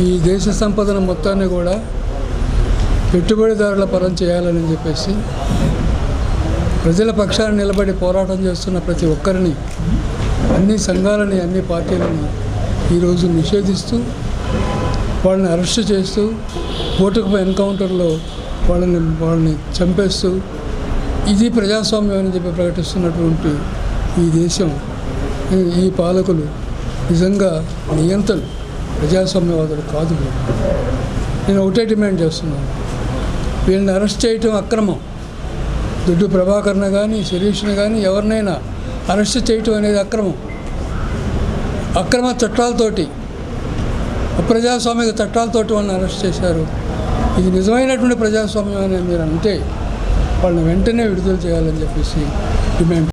ఈ దేశ సంపదను మొత్తాన్ని కూడా పెట్టుబడిదారుల పరం చేయాలని చెప్పేసి ప్రజల పక్షాన్ని నిలబడి పోరాటం చేస్తున్న ప్రతి ఒక్కరిని అన్ని సంఘాలని అన్ని పార్టీలను ఈరోజు నిషేధిస్తూ వాళ్ళని అరెస్ట్ చేస్తూ ఓటుకు ఎన్కౌంటర్లో వాళ్ళని వాళ్ళని చంపేస్తూ ఇది ప్రజాస్వామ్యం అని చెప్పి ప్రకటిస్తున్నటువంటి ఈ దేశం ఈ- ఈ పాలకులు నిజంగా నియంతలు. ప్రజాస్వామ్యవాదులు కాదు వీళ్ళు. నేను ఒకటే డిమాండ్ చేస్తున్నాను. వీళ్ళని అరెస్ట్ చేయటం అక్రమం. దుడ్డు ప్రభాకర్న కానీ శిరీష్ని కానీ ఎవరినైనా అరెస్ట్ చేయటం అనేది అక్రమం. అక్రమ చట్టాలతోటి అప్రజాస్వామిక చట్టాలతోటి వాళ్ళని అరెస్ట్ చేశారు. ఇది నిజమైనటువంటి ప్రజాస్వామ్యం అని మీరు అంటే వాళ్ళని వెంటనే విడుదల చేయాలని చెప్పేసి డిమాండ్